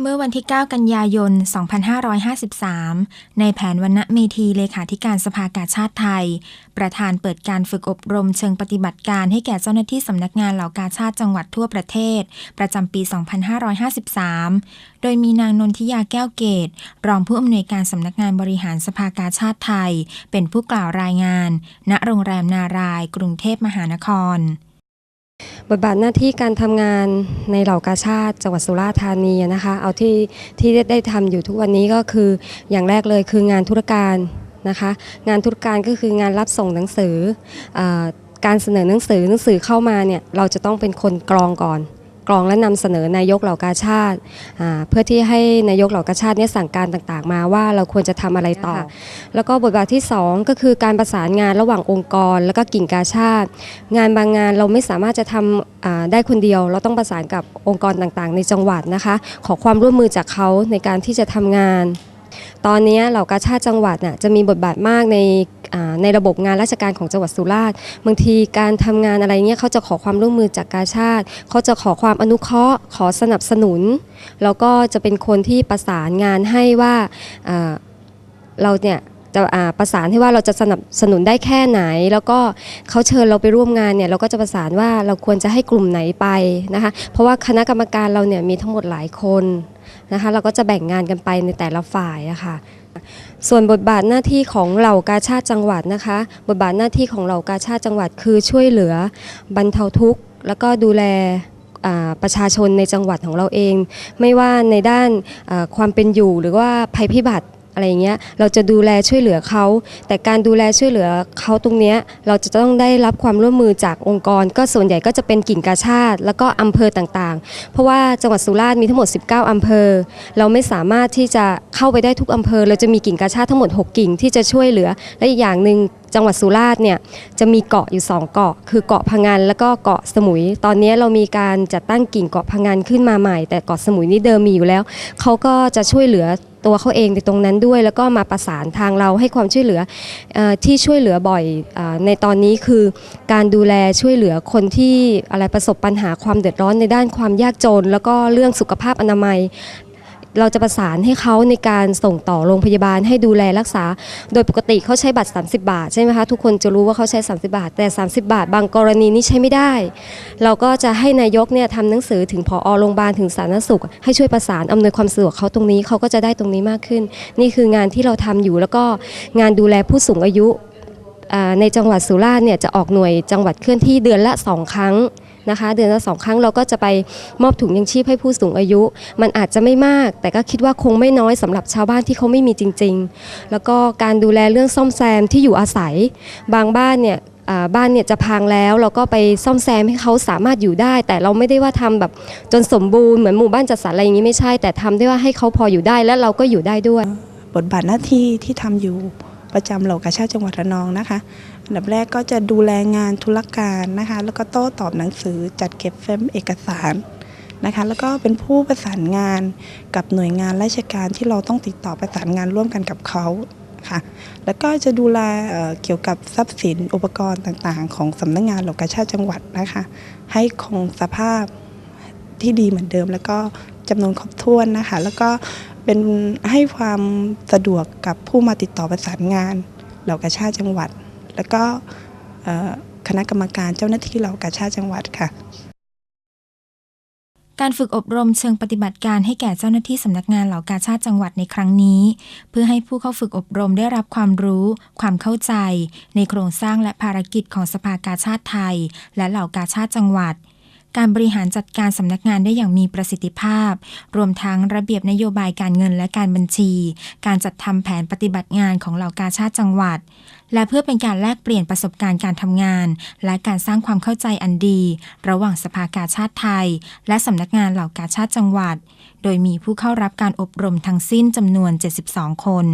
เมื่อวันที่ 9 กันยายน 2553 ในแผนวันณเมธีเลขาธิการสภากาชาติไทย ประธานเปิดการฝึกอบรมเชิงปฏิบัติการให้แก่เจ้าหน้าที่สำนักงานเหล่ากาชาติจังหวัดทั่วประเทศ ประจำปี 2553 โดยมีนางนนทิยาแก้วเกต รองผู้อำนวยการสำนักงานบริหารสภากาชาติไทย เป็นผู้กล่าวรายงาน ณ โรงแรมนาราย กรุงเทพมหานคร บทบาทหน้าที่การทำงานในเหล่ากาชาติจังหวัดสุราษฎร์ธานีนะคะเอาที่ที่ได้ได้ทำอยู่ทุกวันนี้ก็คืออย่างแรกเลยคืองานธุรการนะคะงานธุรการก็คืองานรับส่งหนังสืออการเสนอหนังสือหนังสือเข้ามาเนี่ยเราจะต้องเป็นคนกรองก่อน กรองและนำเสนอนายกเหล่ากาชาติอ่าเพื่อที่ให้นายกเหล่ากาชาติเนี่ยสั่งการต่างๆ มาว่าเราควรจะทำอะไรต่อ แล้วก็บทบาทที่ 2 ก็คือการประสานงานระหว่างองค์กร แล้วก็กิ่งกาชาติ งานบางงานเราไม่สามารถจะทำอ่าได้คนเดียว เราต้องประสานกับองค์กรต่างๆ ในจังหวัดนะคะ ขอความร่วมมือจากเขาในการที่จะทำงานตอนนี้เหล่ากาชาติจังหวัดน่ะจะมีบทบาทมากในอ่า ในระบบงานราชการของจังหวัดสุราษฎร์บางทีการทำงานอะไรเงี้ยเขาจะขอความร่วมมือจากกาชาติเขาจะขอความอนุเคราะห์ ขอสนับสนุน แล้วก็จะเป็นคนที่ประสานงานให้ว่าเราเนี่ย จะประสานให้ว่าเราจะสนับสนุนได้แค่ไหน แล้วก็เขาเชิญเราไปร่วมงานเนี่ยเราก็จะประสานว่าเราควรจะให้กลุ่มไหนไปนะคะ เพราะว่าคณะกรรมการเราเนี่ยมีทั้งหมดหลายคนนะคะ เราก็จะแบ่งงานกันไปในแต่ละฝ่ายอะค่ะส่วนบทบาทหน้าที่ของเหล่ากาชาติจังหวัดนะคะ บทบาทหน้าที่ของเหล่ากาชาติจังหวัดคือช่วยเหลือบรรเทาทุกข์ แล้วก็ดูแลประชาชนในจังหวัดของเราเอง ไม่ว่าในด้านความเป็นอยู่หรือว่าภัยพิบัติ อะไรอย่างเงี้ยเราจะดูแลช่วยเหลือเขา แต่การดูแลช่วยเหลือเขาตรงเนี้ยเราจะต้องได้รับความร่วมมือจากองค์กร ก็ส่วนใหญ่ก็จะเป็นกิ่งกาชาติ แล้วก็อำเภอต่างๆ เพราะว่าจังหวัดสุราษฎร์มีทั้งหมด 19 อำเภอ เราไม่สามารถที่จะเข้าไปได้ทุกอำเภอ เราจะมีกิ่งกาชาติทั้งหมด 6 กิ่งที่จะช่วยเหลือ และอีกอย่างหนึ่งจังหวัดสุราษฎร์เนี่ยจะมีเกาะอยู่ 2 เกาะ คือเกาะพังงานแล้วก็เกาะสมุย ตอนนี้เรามีการจัดตั้งกิ่งเกาะพังงานขึ้นมาใหม่ แต่เกาะสมุยนี่เดิมมีอยู่แล้วเขาก็จะช่วยเหลือ ตัวเขาเองในตรงนั้นด้วย แล้วก็มาประสานทางเราให้ความช่วยเหลืออที่ช่วยเหลือบ่อยอในตอนนี้คือการดูแลช่วยเหลือคนที่อะไรประสบปัญหาความเดือดร้อนในด้านความยากจน แล้วก็เรื่องสุขภาพอนามัย เราจะประสานให้เขาในการส่งต่อโรงพยาบาลให้ดูแลรักษา โดยปกติเขาใช้บัตร 30 บาทใช่ไหมคะทุกคนจะรู้ว่าเขาใช้ 30 บาท แต่ 30 บาท บางกรณีนี่ใช้ไม่ได้ เราก็จะให้นายกเนี่ยทำหนังสือถึงผอโรงพยาบาลถึงสาธารณสุข ให้ช่วยประสานอำนวยความสะดวกเขาตรงนี้เขาก็จะได้ตรงนี้มากขึ้น นี่คืองานที่เราทำอยู่แล้วก็งานดูแลผู้สูงอายุในจังหวัดสุราษฎร์เนี่ยจะออกหน่วยจังหวัดเคลื่อนที่เดือนละสองครั้ง นะคะ เดือนละสองครั้งเราก็จะไปมอบถุงยังชีพให้ผู้สูงอายุ มันอาจจะไม่มาก แต่ก็คิดว่าคงไม่น้อยสำหรับชาวบ้านที่เขาไม่มีจริง ๆ แล้วก็การดูแลเรื่องซ่อมแซมที่อยู่อาศัย บางบ้านเนี่ยบ้านเนี่ยจะพังแล้วเราก็ไปซ่อมแซมให้เขาสามารถอยู่ได้ แต่เราไม่ได้ว่าทำแบบจนสมบูรณ์เหมือนหมู่บ้านจัดสรรอะไรอย่างนี้ไม่ใช่ แต่ทำได้ว่าให้เขาพออยู่ได้และเราก็อยู่ได้ด้วย บทบาทหน้าที่ที่ทำอยู่ ประจำเหล่ากาชาติจังหวัดระนองนะคะอันดับแรกก็จะดูแลงานธุรการนะคะ แล้วก็โต้ตอบหนังสือจัดเก็บเฟมเอกสารนะคะ แล้วก็เป็นผู้ประสานงานกับหน่วยงานราชการที่เราต้องติดต่อประสานงานร่วมกันกับเขาค่ะ แล้วก็จะดูแลเเกี่ยวกับทรัพย์สินอุปกรณ์ต่างๆ ของสำนักงานเหล่ากาชาติจังหวัดนะคะ ให้คงสภาพที่ดีเหมือนเดิม แล้วก็จำนวนครบถ้วนนะคะ แล้วก็ เป็นให้ความสะดวกกับผู้มาติดต่อประสานงาน เหล่ากาชาติจังหวัด แล้วก็คณะกรรมการเจ้าหน้าที่เหล่ากาชาติจังหวัดค่ะ การฝึกอบรมเชิงปฏิบัติการให้แก่เจ้าหน้าที่สำนักงานเหล่ากาชาติจังหวัดในครั้งนี้ เพื่อให้ผู้เข้าฝึกอบรมได้รับความรู้ ความเข้าใจ ในโครงสร้างและภารกิจของสภากาชาติไทย และเหล่ากาชาติจังหวัด การบริหารจัดการสำนักงานได้อย่างมีประสิทธิภาพ รวมทั้งระเบียบนโยบายการเงินและการบัญชี การจัดทำแผนปฏิบัติงานของเหล่ากาชาติจังหวัด และเพื่อเป็นการแลกเปลี่ยนประสบการณ์การทำงาน และการสร้างความเข้าใจอันดี ระหว่างสภากาชาติไทย และสำนักงานเหล่ากาชาติจังหวัด โดยมีผู้เข้ารับการอบรมทั้งสิ้นจำนวน 72 คน